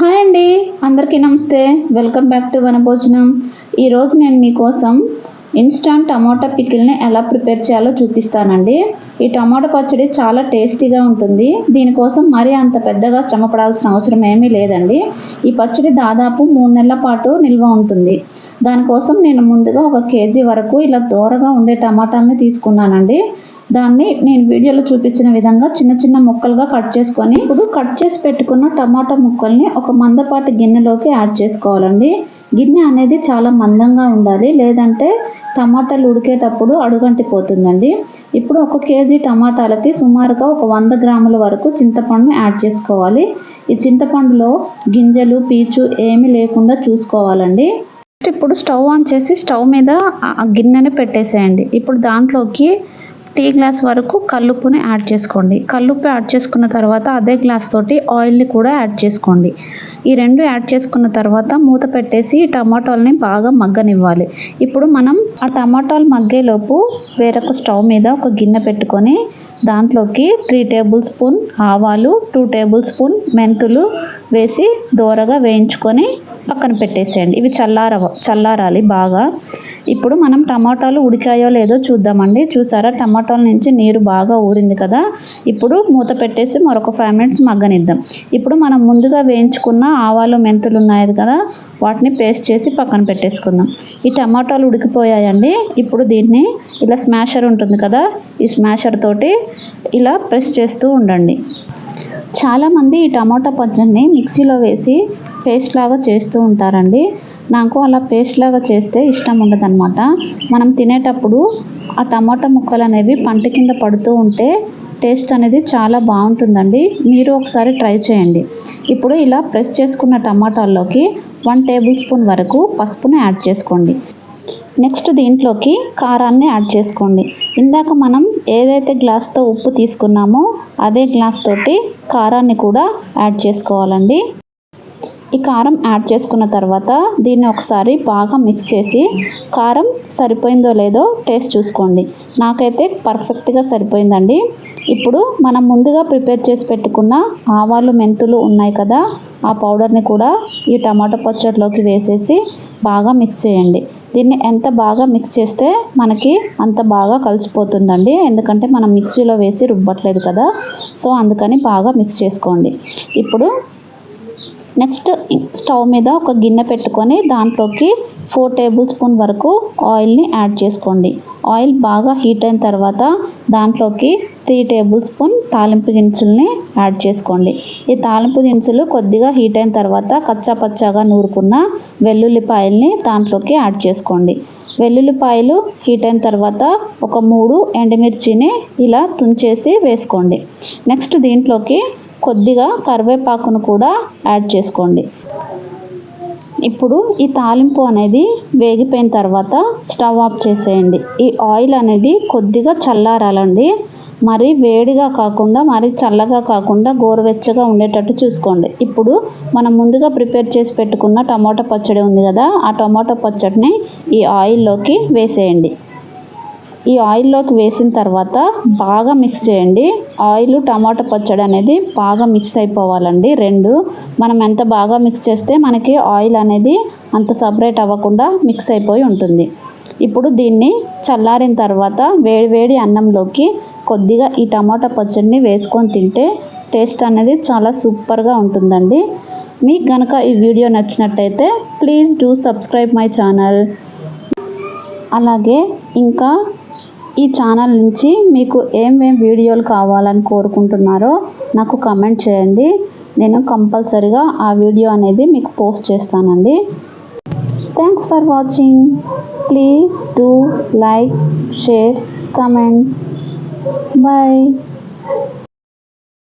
Hi అండి అందరికీ నమస్తే. వెల్కమ్ బ్యాక్ టు వనభోజనం. ఈరోజు నేను మీకోసం ఇన్స్టాంట్ టమాటా పికిల్ని ఎలా ప్రిపేర్ చేయాలో చూపిస్తానండి. ఈ టమాటా పచ్చడి చాలా టేస్టీగా ఉంటుంది. దీనికోసం మరీ అంత పెద్దగా శ్రమ పడాల్సిన అవసరం ఏమీ లేదండి. ఈ పచ్చడి దాదాపు మూడు నెలల పాటు నిల్వ ఉంటుంది. దానికోసం నేను ముందుగా ఒక కేజీ వరకు ఇలా దూరగా ఉండే టమాటాలని తీసుకున్నానండి. దాన్ని నేను వీడియోలో చూపించిన విధంగా చిన్న చిన్న ముక్కలుగా కట్ చేసుకొని ఇప్పుడు కట్ చేసి పెట్టుకున్న టమాటా ముక్కల్ని ఒక మందపాటి గిన్నెలోకి యాడ్ చేసుకోవాలండి. గిన్నె అనేది చాలా మందంగా ఉండాలి లేదంటే టమాటాలు ఉడికేటప్పుడు అడుగంటిపోతుందండి. ఇప్పుడు ఒక కేజీ టమాటాలకి సుమారుగా ఒక వంద గ్రాముల వరకు చింతపండుని యాడ్ చేసుకోవాలి. ఈ చింతపండులో గింజలు పీచు ఏమీ లేకుండా చూసుకోవాలండి. ఇప్పుడు స్టవ్ ఆన్ చేసి స్టవ్ మీద గిన్నెని పెట్టేసేయండి. ఇప్పుడు దాంట్లోకి టీ గ్లాస్ వరకు కల్లుప్పుని యాడ్ చేసుకోండి. కల్లుప్పు యాడ్ చేసుకున్న తర్వాత అదే గ్లాస్ తోటి ఆయిల్ని కూడా యాడ్ చేసుకోండి. ఈ రెండు యాడ్ చేసుకున్న తర్వాత మూత పెట్టేసి ఈ టమాటాలని బాగా మగ్గనివ్వాలి. ఇప్పుడు మనం ఆ టమాటాలు మగ్గేలోపు వేరొక స్టవ్ మీద ఒక గిన్నె పెట్టుకొని దాంట్లోకి త్రీ టేబుల్ స్పూన్ ఆవాలు టూ టేబుల్ స్పూన్ మెంతులు వేసి దోరగా వేయించుకొని పక్కన పెట్టేసేయండి. ఇవి చల్లార చల్లారాలి బాగా. ఇప్పుడు మనం టమాటాలు ఉడికాయో లేదో చూద్దామండి. చూసారా టమాటాల నుంచి నీరు బాగా ఊరింది కదా. ఇప్పుడు మూత పెట్టేసి మరొక ఫైవ్ మినిట్స్ మగ్గనిద్దాం. ఇప్పుడు మనం ముందుగా వేయించుకున్న ఆవాలు మెంతులు ఉన్నాయి కదా వాటిని పేస్ట్ చేసి పక్కన పెట్టేసుకుందాం. ఈ టమాటాలు ఉడికిపోయాయండి. ఇప్పుడు దీన్ని ఇలా స్మాషర్ ఉంటుంది కదా ఈ స్మాషర్ తోటి ఇలా ప్రెస్ చేస్తూ ఉండండి. చాలామంది ఈ టమాటా పచ్చడిని మిక్సీలో వేసి పేస్ట్ లాగా చేస్తూ ఉంటారండి. నాకు అలా పేస్ట్ లాగా చేస్తే ఇష్టం ఉండదన్నమాట. మనం తినేటప్పుడు ఆ టమాటా ముక్కలు అనేవి పంట కింద పడుతూ ఉంటే టేస్ట్ అనేది చాలా బాగుంటుందండి. మీరు ఒకసారి ట్రై చేయండి. ఇప్పుడు ఇలా ప్రెస్ చేసుకున్న టమాటాల్లోకి వన్ టేబుల్ స్పూన్ వరకు పసుపును యాడ్ చేసుకోండి. నెక్స్ట్ దీంట్లోకి కారాన్ని యాడ్ చేసుకోండి. ఇందాక మనం ఏదైతే గ్లాస్తో ఉప్పు తీసుకున్నామో అదే గ్లాస్ తోటి కారాన్ని కూడా యాడ్ చేసుకోవాలండి. ఈ కారం యాడ్ చేసుకున్న తర్వాత దీన్ని ఒకసారి బాగా మిక్స్ చేసి కారం సరిపోయిందో లేదో టేస్ట్ చూసుకోండి. నాకైతే పర్ఫెక్ట్గా సరిపోయిందండి. ఇప్పుడు మనం ముందుగా ప్రిపేర్ చేసి పెట్టుకున్న ఆవాలు మెంతులు ఉన్నాయి కదా ఆ పౌడర్ని కూడా ఈ టమాటో పచ్చడిలోకి వేసేసి బాగా మిక్స్ చేయండి. దీన్ని ఎంత బాగా మిక్స్ చేస్తే మనకి అంత బాగా కలిసిపోతుందండి. ఎందుకంటే మనం మిక్సీలో వేసి రుబ్బట్లేదు కదా సో అందుకని బాగా మిక్స్ చేసుకోండి. ఇప్పుడు నెక్స్ట్ స్టవ్ మీద ఒక గిన్నె పెట్టుకొని దాంట్లోకి ఫోర్ టేబుల్ స్పూన్ వరకు ఆయిల్ని యాడ్ చేసుకోండి. ఆయిల్ బాగా హీట్ అయిన తర్వాత దాంట్లోకి త్రీ టేబుల్ స్పూన్ తాలింపు దినుసుల్ని యాడ్ చేసుకోండి. ఈ తాలింపు దినుసులు కొద్దిగా హీట్ అయిన తర్వాత కచ్చాపచ్చాగా నూరుకున్న వెల్లుల్లిపాయల్ని దాంట్లోకి యాడ్ చేసుకోండి. వెల్లుల్లిపాయలు హీట్ అయిన తర్వాత ఒక మూడు ఎండుమిర్చిని ఇలా తుంచేసి వేసుకోండి. నెక్స్ట్ దీంట్లోకి కొద్దిగా కరివేపాకును కూడా యాడ్ చేసుకోండి. ఇప్పుడు ఈ తాలింపు అనేది వేగిపోయిన తర్వాత స్టవ్ ఆఫ్ చేసేయండి. ఈ ఆయిల్ అనేది కొద్దిగా చల్లారాలండి. మరి వేడిగా కాకుండా మరి చల్లగా కాకుండా గోరువెచ్చగా ఉండేటట్టు చూసుకోండి. ఇప్పుడు మనం ముందుగా ప్రిపేర్ చేసి పెట్టుకున్న టమాటా పచ్చడి ఉంది కదా ఆ టమాటా పచ్చడిని ఈ ఆయిల్లోకి వేసేయండి. ఈ ఆయిల్లోకి వేసిన తర్వాత బాగా మిక్స్ చేయండి. ఆయిల్ టమాటా పచ్చడి అనేది బాగా మిక్స్ అయిపోవాలండి. రెండు మనం ఎంత బాగా మిక్స్ చేస్తే మనకి ఆయిల్ అనేది అంత సపరేట్ అవ్వకుండా మిక్స్ అయిపోయి ఉంటుంది. ఇప్పుడు దీన్ని చల్లారిన తర్వాత వేడివేడి అన్నంలోకి కొద్దిగా ఈ టమాటా పచ్చడిని వేసుకొని తింటే టేస్ట్ అనేది చాలా సూపర్గా ఉంటుందండి. మీకు కనుక ఈ వీడియో నచ్చినట్టయితే please do subscribe my channel అలాగే ఇంకా ఈ ఛానల్ నుంచి మీకు ఏమేం వీడియోలు కావాలని కోరుకుంటున్నారో నాకు కమెంట్ చేయండి. నేను కంపల్సరిగా ఆ వీడియో అనేది మీకు పోస్ట్ చేస్తానండి. Thanks for watching please do like share comment bye